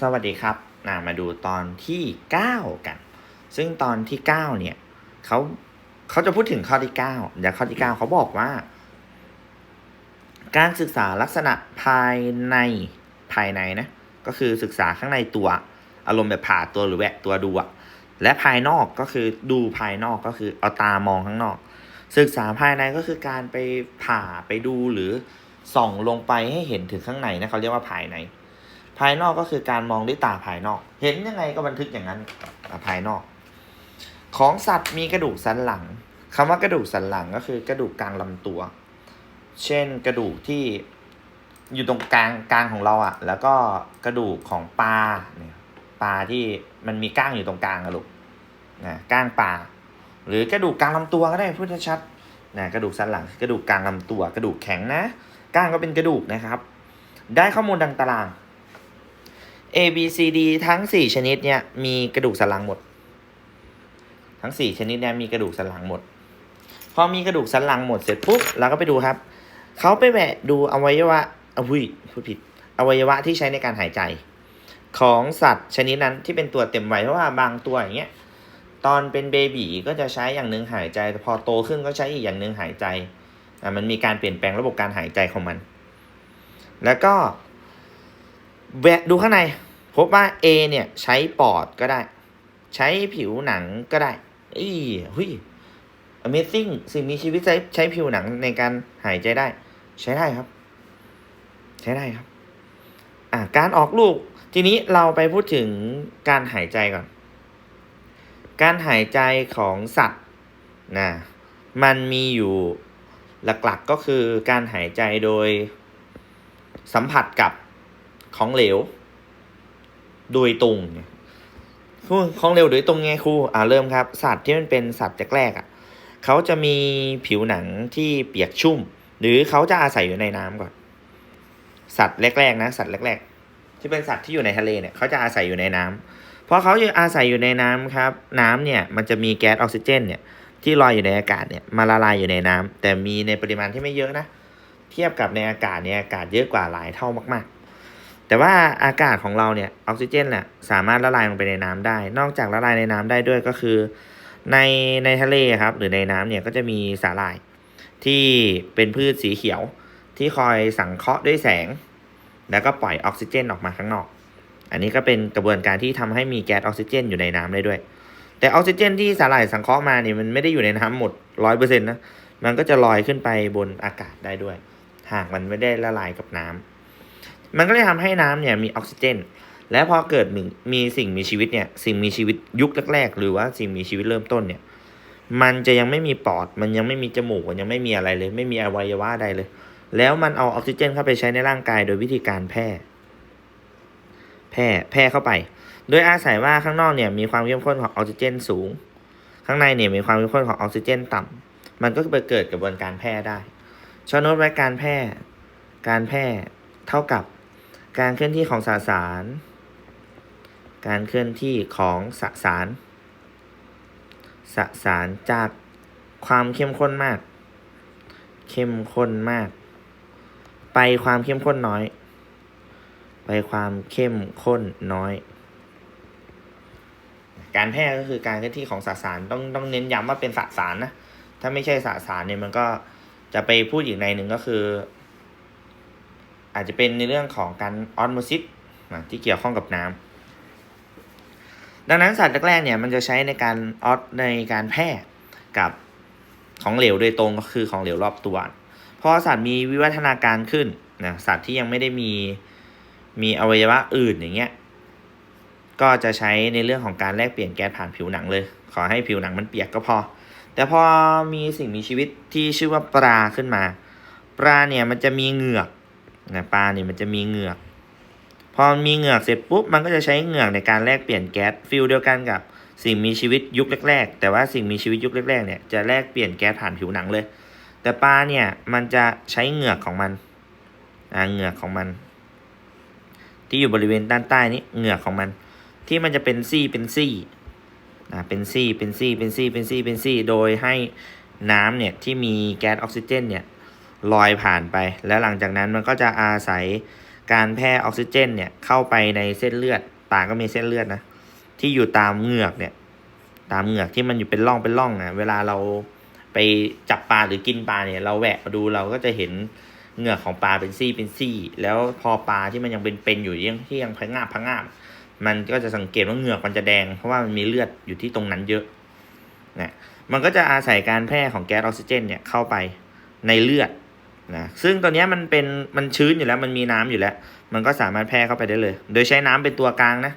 สวัสดีครับนะมาดูตอนที่ 9 กัน ซึ่งตอนที่ 9 เนี่ยเขาเขาจะพูดถึงข้อที่9เดี๋ยวข้อที่ 9 เขาบอกว่า การศึกษาลักษณะภายในภายในนะ ก็คือศึกษาข้างในตัว อารมณ์แบบผ่าตัวหรือแหวะตัวดูอะและภายนอกก็คือดูภายนอกก็คือเอาตามองข้างนอก ศึกษาภายในก็คือการไปผ่าไปดูหรือส่องลงไปให้เห็นถึงข้างในนะเขาเรียกว่าภายใน ภายนอกก็คือการมองด้วยตาภายนอก เห็นยังไงก็บันทึกอย่างนั้นภายนอก ของสัตว์มีกระดูกสันหลังคำว่ากระดูกสันหลังก็คือกระดูกกลางลำตัว เช่นกระดูกที่อยู่ตรงกลางกลางของเราอะ่ะ แล้วก็กระดูกของปลาเนี่ยปลาที่มันมีก้างอยู่ตรงกลางอะลูกนะก้างปลาหรือกระดูกกลางลำตัวก็ได้พูดชัดนะกระดูกสันหลังกระดูกกลางลำตัว กระดูกแข็งนะก้างก็เป็นกระดูกนะครับ ได้ข้อมูลดังตาราง A B C D ทั้ง4ชนิดเนี่ยมีกระดูกสันหลังหมด ทั้ง4ชนิดเนี่ยมีกระดูกสันหลังหมด พอมีกระดูกสันหลังหมดเสร็จปุ๊บเราก็ไปดูครับ เขาไปแหวะดูอวัยวะอุ้ยพูดผิด อวัยวะที่ใช้ในการหายใจ ของสัตว์ชนิดนั้นที่เป็นตัวเต็มวัยเพราะว่าบางตัวอย่างเงี้ยตอนเป็นเบบีก็จะใช้อย่างหนึ่งหายใจแต่พอโตขึ้นก็ใช้อีกอย่างหนึ่งหายใจอะมันมีการเปลี่ยนแปลงระบบการหายใจของมัน แล้วก็ แวะดูข้างใน พบว่า A เนี่ยใช้ปอดก็ได้ ใช้ผิวหนังก็ได้อีหุย Amazing สิ่งมีชีวิตใช้ใช้ผิวหนังในการหายใจได้ ใช้ได้ครับ ใช้ได้ครับ อ่าการออกลูก ทีนี้เราไปพูดถึงการหายใจก่อน การหายใจของสัตว์นะมันมีอยู่หลักๆก็คือการหายใจโดยสัมผัสกับ ของเหลว โดยตรงเนี่ยครูของเหลวโดยตรงไงครูอ่าเริ่มครับ สัตว์ที่มันเป็นสัตว์แรกๆอะเขาจะมีผิวหนังที่เปียกชุ่ม หรือเขาจะอาศัยอยู่ในน้ำก่อน สัตว์แรกๆนะ สัตว์แรก ๆ ที่เป็นสัตว์ที่อยู่ในทะเลเนี่ยเขาจะอาศัยอยู่ในน้ำเพราะเขาอาศัยอยู่ในน้ำครับ น้ำเนี่ยมันจะมีแก๊สออกซิเจน เนี่ย ที่ลอยอยู่ในอากาศเนี่ยมาละลายอยู่ในน้ำแต่มีในปริมาณที่ไม่เยอะนะ เทียบกับในอากาศเนี่ยอากาศเยอะกว่าหลายเท่ามากๆ แต่ว่าอากาศของเราเนี่ยออกซิเจนน่ะสามารถละลายลงไปในน้ำได้ นอกจากละลายในน้ำได้ด้วยก็คือ ในในทะเลครับหรือในน้ำเนี่ยก็จะมีสาหร่ายที่เป็นพืชสีเขียวที่คอยสังเคราะห์ด้วยแสง แล้วก็ปล่อยออกซิเจนออกมาข้างนอก อันนี้ก็เป็นกระบวนการที่ทำให้มีแก๊สออกซิเจนอยู่ในน้ำได้ด้วย แต่ออกซิเจนที่สาหร่ายสังเคราะห์มาเนี่ยมันไม่ได้อยู่ในน้ำหมดร้อยเปอร์เซ็นต์นะมันก็จะลอยขึ้นไปบนอากาศได้ด้วย หากมันไม่ได้ละลายกับน้ำ มันก็เลยทำให้น้ำเนี่ยมีออกซิเจน และพอเกิดมีมีสิ่งมีชีวิตเนี่ยสิ่งมีชีวิตยุคแรกๆ หรือว่าสิ่งมีชีวิตเริ่มต้นเนี่ยมันจะยังไม่มีปอด มันยังไม่มีจมูกมันยังไม่มีอะไรเลย ไม่มีอวัยวะใดเลย แล้วมันเอาออกซิเจนเข้าไปใช้ในร่างกายโดยวิธีการแพร่ แพร่แพร่เข้าไป โดยอาศัยว่าข้างนอกเนี่ยมีความเข้มข้นของออกซิเจนสูง ข้างในเนี่ยมีความเข้มข้นของออกซิเจนต่ำมันก็ไปเกิดกระบวนการแพร่ได้ชโนตไว้การแพร่ การแพร่เท่ากับ การเคลื่อนที่ของสสาร การเคลื่อนที่ของสสาร สสารจากความเข้มข้นมาก เข้มข้นมาก ไปความเข้มข้นน้อย ไปความเข้มข้นน้อย การแพร่ก็คือการเคลื่อนที่ของสสารต้องต้องเน้นย้ำว่าเป็นสสารนะ ถ้าไม่ใช่สสารเนี่ยมันก็จะไปพูดอีกในหนึ่งก็คือ อาจจะเป็นในเรื่องของการออสโมซิสที่เกี่ยวข้องกับน้ำดังนั้นสัตว์แรกๆเนี่ยมันจะใช้ในการออสในการแพร่กับของเหลวโดยตรงก็คือของเหลวรอบตัวพอสัตว์มีวิวัฒนาการขึ้นนะสัตว์ที่ยังไม่ได้มีมีอวัยวะอื่นอย่างเงี้ยก็จะใช้ในเรื่องของการแลกเปลี่ยนแก๊สผ่านผิวหนังเลย ขอให้ผิวหนังมันเปียกก็พอ แต่พอมีสิ่งมีชีวิตที่ชื่อว่าปลาขึ้นมา ปลาเนี่ยมันจะมีเหงือก นะปลาเนี่ยมันจะมีเหงือก พอมีเหงือกเสร็จปุ๊บมันก็จะใช้เหงือกในการแลกเปลี่ยนแก๊สฟิลเดียวกันกับสิ่งมีชีวิตยุคแรก ๆ แต่ว่าสิ่งมีชีวิตยุคแรกๆเนี่ยจะแลกเปลี่ยนแก๊สผ่านผิวหนังเลย แต่ปลาเนี่ยมันจะใช้เหงือกของมันอ่าเหงือกของมัน ที่อยู่บริเวณด้านใต้นี้เหงือกของมัน ที่มันจะเป็นซี่เป็นซี่อ่าเป็นซี่เป็นซี่เป็นซี่เป็นซี่เป็นซี่โดยให้น้ำเนี่ยที่มีแก๊สออกซิเจนเนี่ย ลอยผ่านไป แล้วหลังจากนั้นมันก็จะอาศัยการแพร่ออกซิเจนเนี่ยเข้าไปในเส้นเลือดปาก็มีเส้นเลือดนะที่อยู่ตามเหงือกเนี่ยตามเหงือกที่มันอยู่เป็นร่องเป็นร่องนะเวลาเราไปจับปลาหรือกินปลาเนี่ยเราแหวะมาดูเราก็จะเห็นเหงือกของปลาเป็นซี่เป็นซี่ แล้วพอปลาที่มันยังเป็นเป็นอยู่ยังที่ยังพังงาบพังงาบมันก็จะสังเกตว่าเหงือกมันจะแดง เพราะว่ามันมีเลือดอยู่ที่ตรงนั้นเยอะนะมันก็จะอาศัยการแพร่ของแก๊สออกซิเจนเนี่ยเข้าไปในเลือด นะซึ่งตัวนี้มันเป็นมันชื้นอยู่แล้วมันมีน้ำอยู่แล้ว มันก็สามารถแพร่เข้าไปได้เลย โดยใช้น้ำเป็นตัวกลางนะ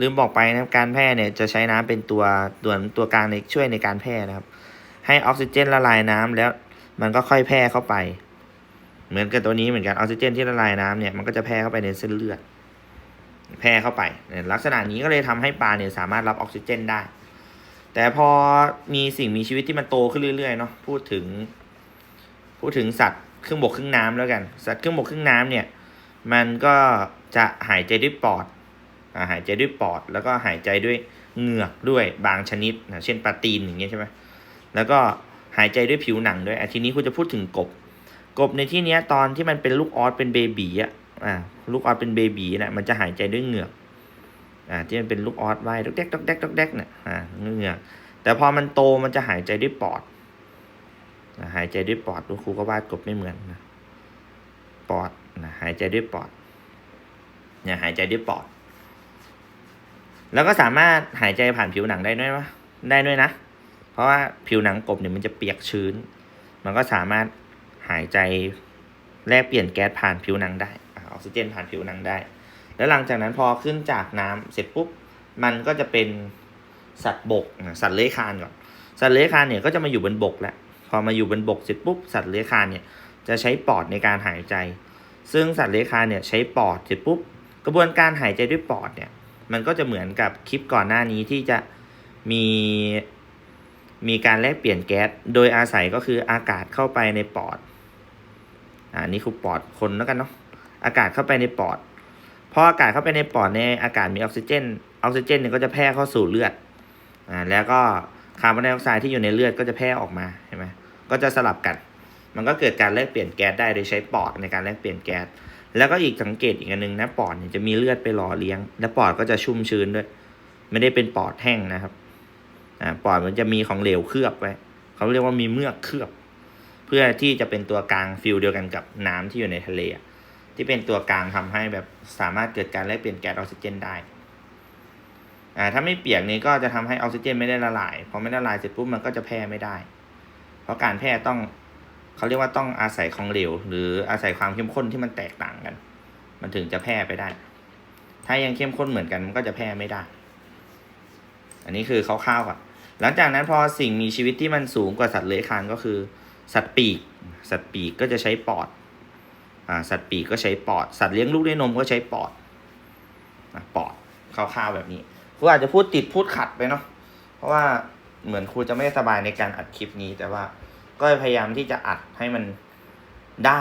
ลืมบอกไปนะการแพร่เนี่ยจะใช้น้ำเป็นตัวตัวตัวกลางในช่วยในการแพร่นะครับ ให้ออกซิเจนละลายน้ำแล้วมันก็ค่อยแพร่เข้าไป เหมือนกับตัวนี้เหมือนกันออกซิเจนที่ละลายน้ำเนี่ยมันก็จะแพร่เข้าไปในเส้นเลือด แพร่เข้าไปลักษณะนี้ก็เลยทำให้ปลาเนี่ยสามารถรับออกซิเจนได้ แต่พอมีสิ่งมีชีวิตที่มันโตขึ้นเรื่อยๆเนาะพูดถึง พูดถึงสัตว์ ครึ่งบกครึ่งน้ำแล้วกัน สัตว์ครึ่งบกครึ่งน้ำเนี่ย มันก็จะหายใจด้วยปอดอหายใจด้วยปอด แล้วก็หายใจด้วยเหงือกด้วยบางชนิดนะเช่นปลาตีนอย่างเงี้ยใช่ไหมแล้วก็หายใจด้วยผิวหนังด้วยอทีนี้คุณจะพูดถึงกบ กบในที่เนี้ยตอนที่มันเป็นลูกออสเป็นเบบีอะอ่าลูกออสเป็นเบบีนะมันจะหายใจด้วยเหงือกอ่าที่มันเป็นลูกออสไว้ดอกแดกดอกแดกดอกแดกเนี่ยอ่าเหงือกแต่พอมันโตมันจะหายใจด้วยปอด นะหายใจด้วยปอดลูกครูก็วาดกบไม่เหมือนนะปอดนะหายใจด้วยปอดเนี่ยหายใจด้วยปอด แล้วก็สามารถหายใจผ่านผิวหนังได้ด้วยวะได้ด้วยนะ เพราะว่าผิวหนังกบเนี่ยมันจะเปียกชื้น มันก็สามารถหายใจแลกเปลี่ยนแก๊สผ่านผิวหนังได้อออกซิเจนผ่านผิวหนังได้ แล้วหลังจากนั้นพอขึ้นจากน้ำเสร็จปุ๊บ มันก็จะเป็นสัตว์บกนะสัตว์เลื้อยคลานก่อน สัตว์เลื้อยคลานเนี่ยก็จะมาอยู่บนบกแล้ว พอมาอยู่บนบกเสร็จปุ๊บสัตว์เลื้อยคลานเนี่ยจะใช้ปอดในการหายใจ ซึ่งสัตว์เลื้อยคลานเนี่ยใช้ปอดเสร็จปุ๊บกระบวนการหายใจด้วยปอดเนี่ยมันก็จะเหมือนกับคลิปก่อนหน้านี้ที่จะมีมีการแลกเปลี่ยนแก๊สโดยอาศัยก็คืออากาศเข้าไปในปอดอ่านี่คือปอดคนแล้วกันเนาะอากาศเข้าไปในปอดพออากาศเข้าไปในปอดในอากาศมีออกซิเจนออกซิเจนเนี่ยก็จะแพร่เข้าสู่เลือดอ่าแล้วก็คาร์บอนไดออกไซด์ที่อยู่ในเลือดก็จะแพร่ออกมา ก็จะสลับกัน มันก็เกิดการแลกเปลี่ยนแก๊สได้โดยใช้ปอดในการแลกเปลี่ยนแก๊ส แล้วก็อีกสังเกตอีกอันหนึงนะปอดเนี่ยจะมีเลือดไปหล่อเลี้ยง และปอดก็จะชุ่มชื้นด้วย ไม่ได้เป็นปอดแห้งนะครับอ่าปอดมันจะมีของเหลวเคลือบไว้เขาเรียกว่ามีเมือกเคลือบ เพื่อที่จะเป็นตัวกลางฟิลเดียวกันกับน้ำที่อยู่ในทะเลที่เป็นตัวกลางทำให้แบบสามารถเกิดการแลกเปลี่ยนแก๊สออกซิเจนได้อ่าถ้าไม่เปียกนี้ก็จะทำให้ออกซิเจนไม่ได้ละลาย พอไม่ละลายเสร็จปุ๊บมันก็จะแพร่ไม่ได้ เพราะการแพร่ต้องเขาเรียกว่าต้องอาศัยของเหลว หรืออาศัยความเข้มข้นที่มันแตกต่างกัน มันถึงจะแพร่ไปได้ ถ้ายังเข้มข้นเหมือนกันมันก็จะแพร่ไม่ได้ อันนี้คือคร่าวๆก่อนหลังจากนั้นพอสิ่งมีชีวิตที่มันสูงกว่าสัตว์เลื้อยคลานก็คือ สัตว์ปีก สัตว์ปีกก็จะใช้ปอดอ่าสัตว์ปีกก็ใช้ปอด สัตว์เลี้ยงลูกด้วยนมก็ใช้ปอดอปอดคร่าวๆแบบนี้ครูอาจจะพูดติดพูดขัดไปเนาะเพราะว่า เหมือนครูจะไม่สบายในการอัดคลิปนี้ แต่ว่าก็พยายามที่จะอัดให้มันได้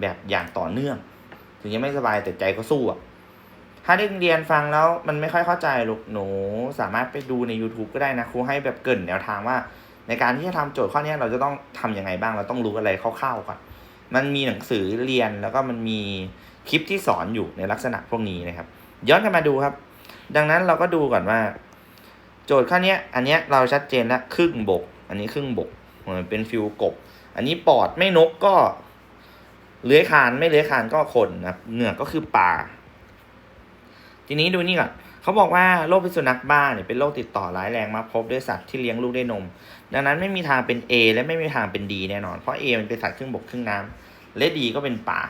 แบบอย่างต่อเนื่อง ถึงจะไม่สบายแต่ใจก็สู้อะถ้าได้เรียนฟังแล้วมันไม่ค่อยเข้าใจลูกหนูสามารถไปดูใน YouTube ก็ได้นะครูให้แบบเกินแนวทางว่า ในการที่จะทำโจทย์ข้อนี้เราจะต้องทำยังไงบ้างเราต้องรู้อะไรคร่าวๆก่อนมันมีหนังสือเรียนแล้วก็มันมีคลิปที่สอนอยู่ในลักษณะพวกนี้นะครับ ย้อนกลันมาดูครับ ดังนั้นเราก็ดูก่อนว่า โจทย์ข้อนี้อันนี้เราชัดเจนแล้วครึ่งบก อันนี้ครึ่งบกเหมือนเป็นฟิวกบ อันนี้ปอดไม่นกก็เลื้อยคานไม่เลื้อยคานก็คนนะเหงือกก็คือป่า ทีนี้ดูนี่ก่อนเขาบอกว่าโรคพิษสุนัขบ้าเนี่ยเป็นโรคติดต่อร้ายแรงมาพบด้วยสัตว์ที่เลี้ยงลูกด้วยนม ดังนั้นไม่มีทางเป็น A และไม่มีทางเป็น D แน่นอน เพราะ A มันเป็นสัตว์ครึ่งบกครึ่งน้ำและ D ก็เป็นป่า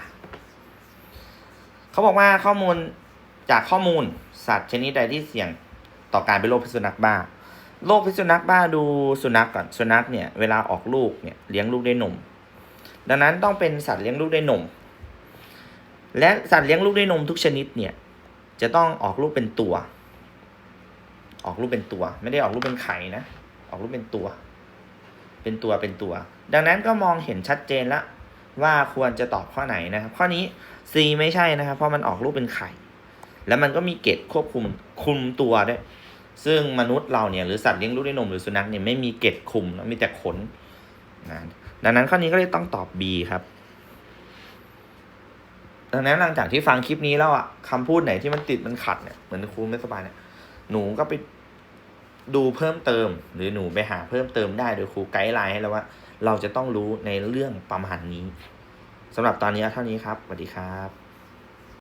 เขาบอกว่าข้อมูลจากข้อมูลสัตว์ชนิดใดที่เสี่ยง ต่อการเป็นโรคพิษสุนัขบ้าโรคพิษสุนัขบ้าดูสุนัขก่อนสุนัขเนี่ยเวลาออกลูกเนี่ยเลี้ยงลูกด้วยนม ดังนั้นต้องเป็นสัตว์เลี้ยงลูกด้วยนม และสัตว์เลี้ยงลูกด้วยนมทุกชนิดเนี่ยจะต้องออกลูกเป็นตัว ออกลูกเป็นตัว ไม่ได้ออกลูกเป็นไข่นะ ออกลูกเป็นตัว เป็นตัวเป็นตัว ดังนั้นก็มองเห็นชัดเจนล้วว่าควรจะตอบข้อไหนนะครับ ข้อนี้ C ไม่ใช่นะครับ เพราะมันออกลูกเป็นไข่ แล้วมันก็มีเกตควบคุมคุมตัวด้วย ซึ่งมนุษย์เราเนี่ยหรือสัตว์เลี้ยงลูกด้วยนมหรือสุนัขเนี่ยไม่มีเกตคุมนมีแต่ขนนะดังนั้นข้อนี้ก็เลยต้องตอบ B ครับ ดังนั้นหลังจากที่ฟังคลิปนี้แล้วอะคำพูดไหนที่มันติดมันขัดเนี่ยเหมือนครูไม่สบายเนี่ยหนูก็ไปดูเพิ่มเติม หรือหนูไปหาเพิ่มเติมได้โดยครูไกด์ไลน์ให้แล้วว่า เราจะต้องรู้ในเรื่องประมาณนี้สำหรับตอนนี้เท่านี้ครับสวัสดีครับ